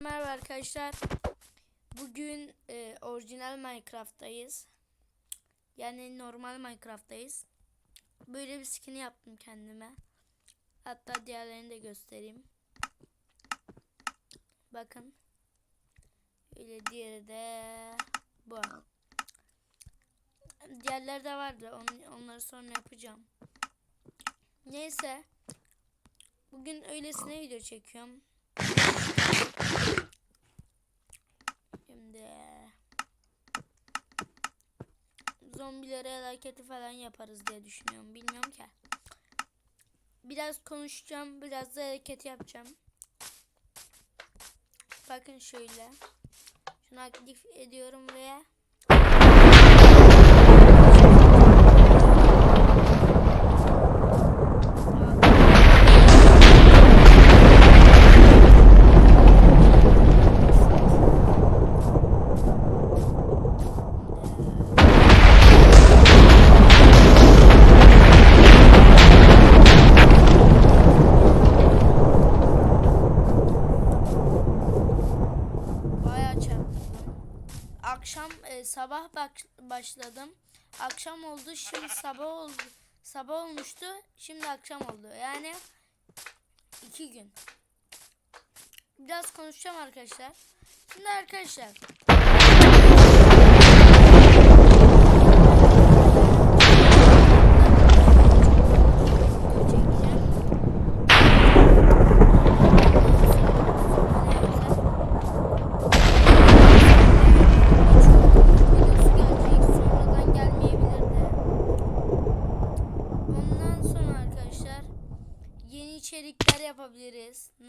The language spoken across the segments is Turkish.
Merhaba arkadaşlar. Bugün e, orijinal Minecraft'tayız. Yani normal Minecraft'tayız. Böyle bir skin yaptım kendime. Hatta diğerlerini de göstereyim. Bakın. Öyle diğeri de bu. Diğerleri de vardı. On- onları sonra yapacağım. Neyse. Bugün öylesine video çekiyorum. Şimdi zombilere hareketi falan yaparız diye düşünüyorum. Bilmiyorum ki. Biraz konuşacağım, biraz da hareket yapacağım. Bakın şöyle. Şunu aktif ediyorum ve şimdi sabah oldu. Sabah olmuştu, şimdi akşam oldu. Yani iki gün. Biraz konuşacağım arkadaşlar. Şimdi arkadaşlar.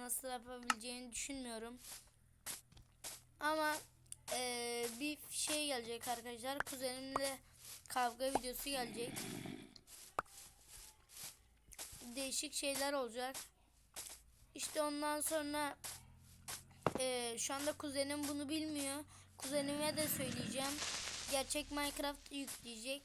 Nasıl yapabileceğini düşünmüyorum. Ama eee, bir şey gelecek arkadaşlar. Kuzenimle kavga videosu gelecek. Değişik şeyler olacak. İşte ondan sonra eee, şu anda kuzenim bunu bilmiyor. Kuzenime de söyleyeceğim. Gerçek Minecraft yükleyecek.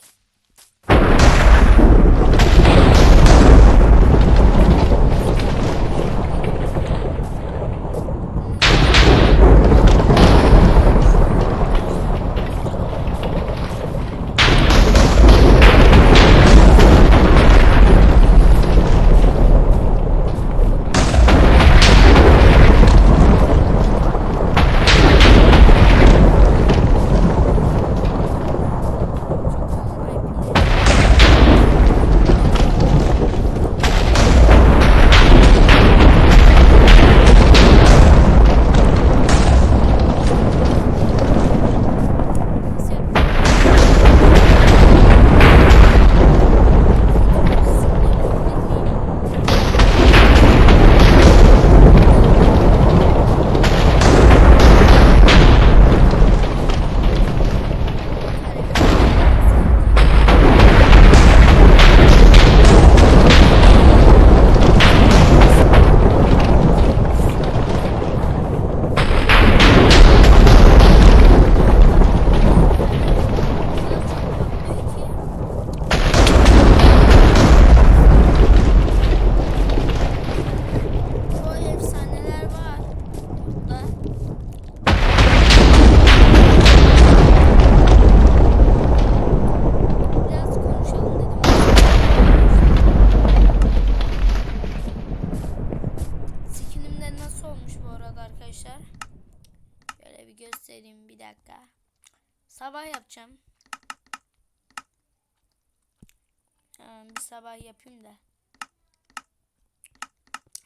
Sabah yapayım da.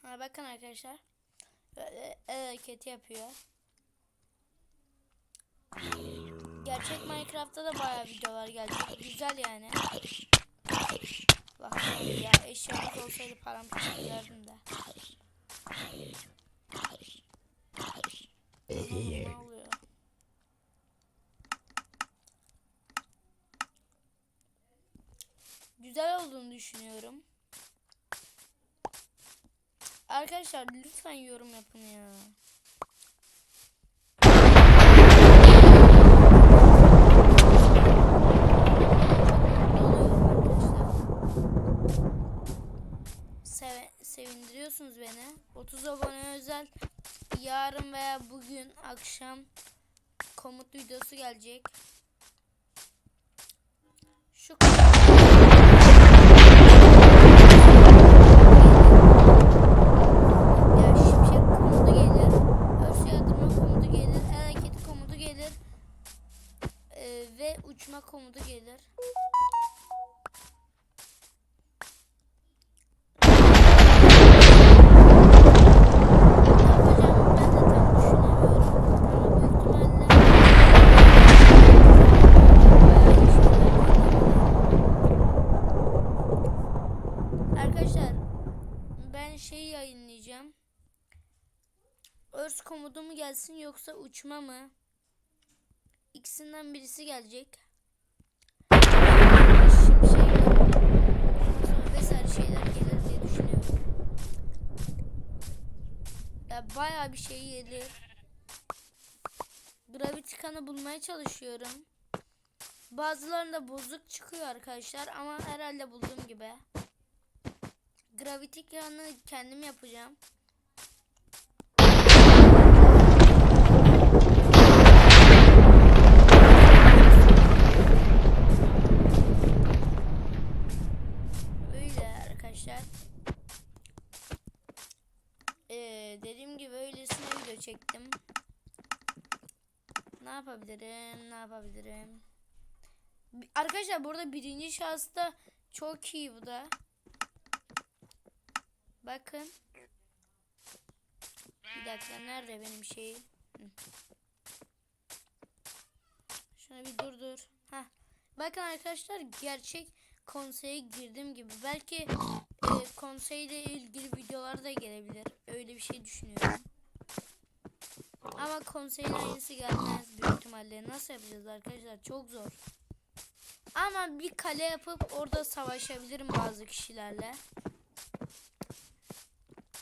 Ha, bakın arkadaşlar. Böyle el hareketi yapıyor. Gerçek Minecraft'ta da bayağı videolar gelecek. Güzel yani. Bak ya eşyamız olsaydı paramparça ederdim de. Oğlum, ne oluyor? Güzel olduğunu düşünüyorum. Arkadaşlar lütfen yorum yapın ya. Seve- sevindiriyorsunuz beni. 30 abone özel yarın veya bugün akşam komut videosu gelecek. Ve uçma komutu gelir. Arkadaşlar ben şey yayınlayacağım. Örs komutu mu gelsin yoksa uçma mı? İkisinden birisi gelecek. Şimşek sonra vesaire şeyler gelir diye düşünüyorum. Ya bayağı bir şey gelir. Gravitikan'ı bulmaya çalışıyorum. Bazılarında bozuk çıkıyor arkadaşlar ama herhalde bulduğum gibi. Gravitikan'ı kendim yapacağım. Dediğim gibi öylesine video çektim. Ne yapabilirim? Ne yapabilirim? Bi- Arkadaşlar burada birinci şahısta çok iyi bu da. Bakın. Bir dakika nerede benim şeyim? Hı. Şuna bir dur dur. Heh. Bakın arkadaşlar gerçek konseye girdim gibi. Belki e, konseyle ilgili videolar da gelebilir. Öyle bir şey düşünüyorum. Ama konseyin aynısı gelmez büyük ihtimalle. Nasıl yapacağız arkadaşlar? Çok zor. Ama bir kale yapıp orada savaşabilirim bazı kişilerle.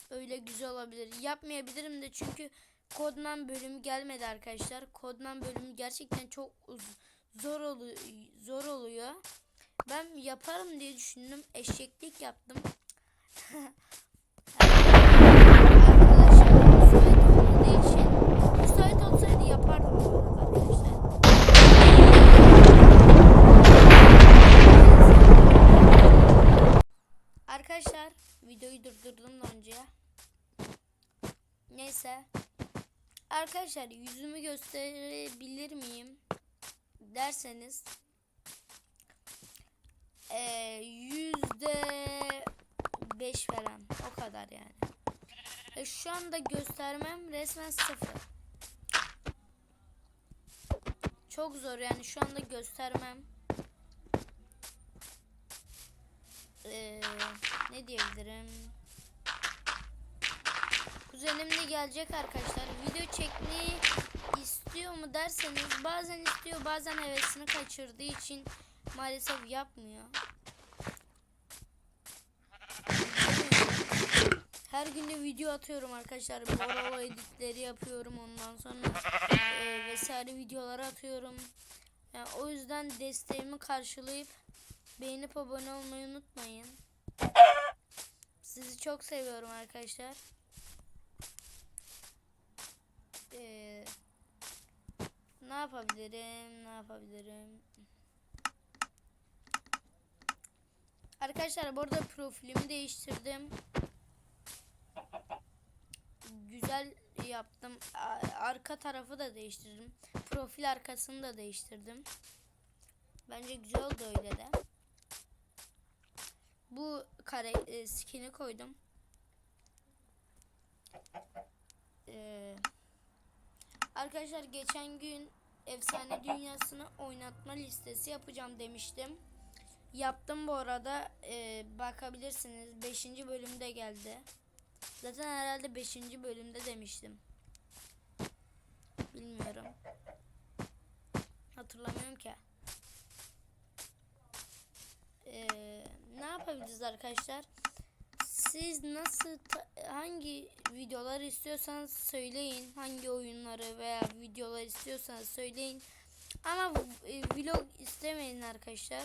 Öyle güzel olabilir. Yapmayabilirim de çünkü Kodman bölümü gelmedi arkadaşlar. Kodman bölümü gerçekten çok zor oluyor, zor oluyor. Ben yaparım diye düşündüm. Eşeklik yaptım. Arkadaşlar videoyu durdurdum da önce. Neyse. Arkadaşlar yüzümü gösterebilir miyim derseniz yüzde beş falan o kadar yani. E, şu anda göstermem resmen sıfır. Çok zor yani şu anda göstermem. Eee, ne diyebilirim? Kuzenim de gelecek arkadaşlar. Video çekmeyi istiyor mu derseniz bazen istiyor bazen hevesini kaçırdığı için maalesef yapmıyor. Her gün de video atıyorum arkadaşlar. Borolo editleri yapıyorum ondan sonra e, vesaire videoları atıyorum. Yani o yüzden desteğimi karşılayıp beğenip abone olmayı unutmayın. Sizi çok seviyorum arkadaşlar. Ee, ne yapabilirim? Ne yapabilirim? Arkadaşlar bu arada profilimi değiştirdim. Güzel yaptım. Arka tarafı da değiştirdim. Profil arkasını da değiştirdim. Bence güzel oldu öyle de. Bu kare e, skin'i koydum. Ee, arkadaşlar geçen gün efsane dünyasını oynatma listesi yapacağım demiştim. Yaptım bu arada. Ee, bakabilirsiniz. 5. bölümde geldi. Zaten herhalde 5. bölümde demiştim. Bilmiyorum. Hatırlamıyorum ki. Ee, ne yapabiliriz arkadaşlar? Siz nasıl hangi videolar istiyorsanız söyleyin. Hangi oyunları veya videolar istiyorsanız söyleyin. Ama e, vlog istemeyin arkadaşlar.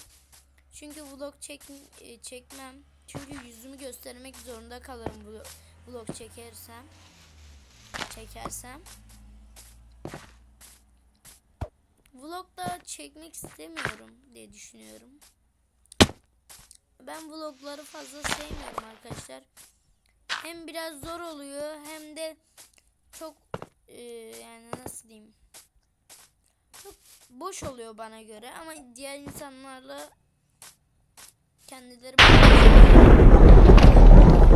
Çünkü vlog çek e, çekmem. Çünkü yüzümü göstermek zorunda kalırım vlog, vlog çekersem. Çekersem. Vlogda çekmek istemiyorum diye düşünüyorum. Ben vlogları fazla sevmiyorum arkadaşlar. Hem biraz zor oluyor hem de çok e, yani nasıl diyeyim çok boş oluyor bana göre ama diğer insanlarla kendileri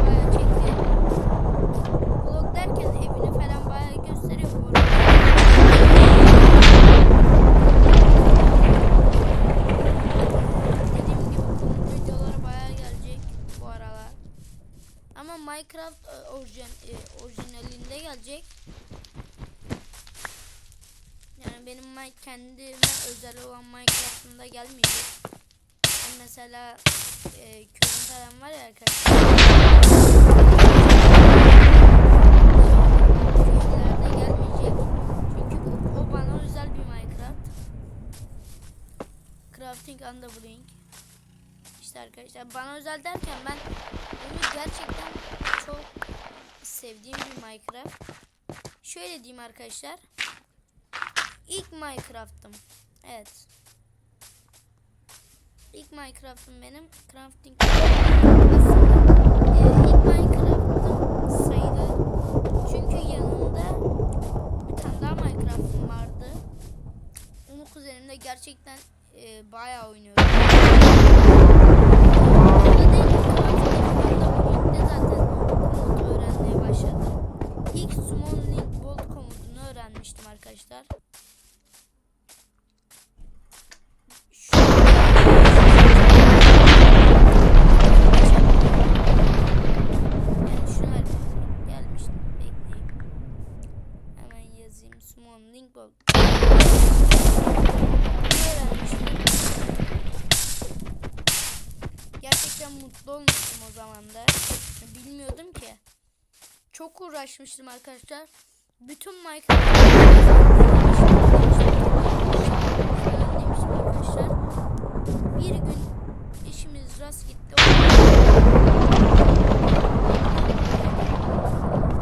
bayağı çekiyor. Vlog derken evini falan bayağı gösteriyor bu arada. Dediğim gibi komik videoları bayağı gelecek bu aralar. Ama Minecraft e, orijin, e, orijinalinde gelecek. Yani benim kendime özel olan Minecraft'ımda gelmeyecek. Mesela e, köyüm falan var ya arkadaşlar. Köylerde gelmeyecek. Çünkü o, bana özel bir Minecraft. Crafting and the Blink. İşte arkadaşlar bana özel derken ben onu gerçekten çok sevdiğim bir Minecraft. Şöyle diyeyim arkadaşlar. İlk Minecraft'ım. Evet. İlk Minecraft'ım benim. Crafting aslında e, ilk Minecraft'ım sayılır. Çünkü yanımda bir tane daha Minecraft'ım vardı. Onu kuzenimle gerçekten e, bayağı oynuyorum. Orada değil, Bolt. Bunu öğrenmiştim. Gerçekten mutlu olmuştum o zaman da. Bilmiyordum ki. Çok uğraşmıştım arkadaşlar. Bütün Minecraft. Bir gün işimiz rast gitti.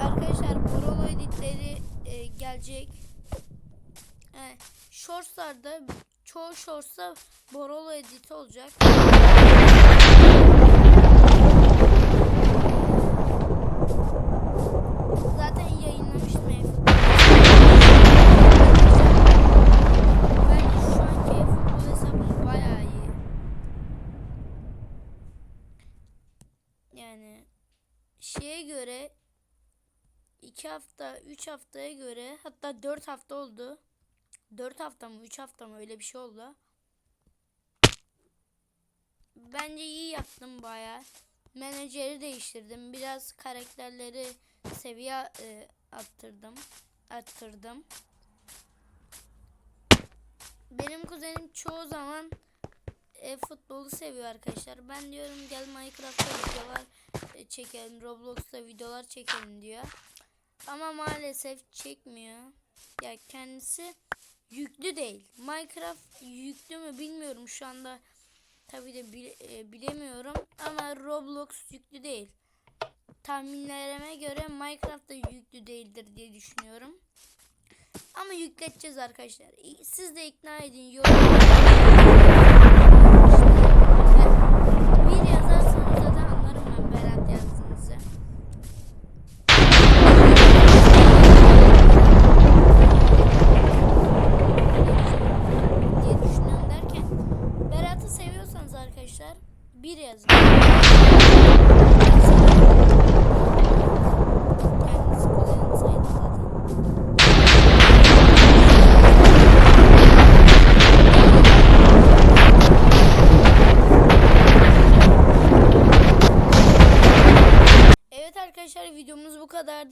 Arkadaşlar Borolo editleri e, gelecek. He, Shorts'larda çoğu Shorts'ta Borolo editi olacak. Zaten yayınlamıştım ev. Bence şu anki futbol hesabım bayağı. Yani şeye göre 2 hafta, 3 haftaya göre hatta 4 hafta oldu. 4 hafta mı, 3 hafta mı öyle bir şey oldu. Bence iyi yaptım bayağı. Menajeri değiştirdim. Biraz karakterleri seviye e, arttırdım. Arttırdım. Benim kuzenim çoğu zaman e, futbolu seviyor arkadaşlar. Ben diyorum gel Minecraft'ta videolar e, çekelim, Roblox'ta videolar çekelim diyor. Ama maalesef çekmiyor. Ya kendisi yüklü değil. Minecraft yüklü mü bilmiyorum şu anda. Tabi de bil- e, bilemiyorum ama Roblox yüklü değil. Tahminlerime göre Minecraft da yüklü değildir diye düşünüyorum. Ama yükleteceğiz arkadaşlar. Siz de ikna edin. Yorum.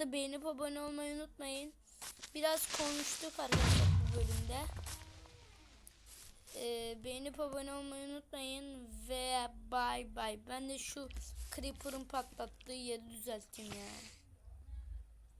Kadardı. Beğenip abone olmayı unutmayın. Biraz konuştuk arkadaşlar bu bölümde. Ee, beğenip abone olmayı unutmayın ve bay bay. Ben de şu Creeper'ın patlattığı yeri düzelteyim ya.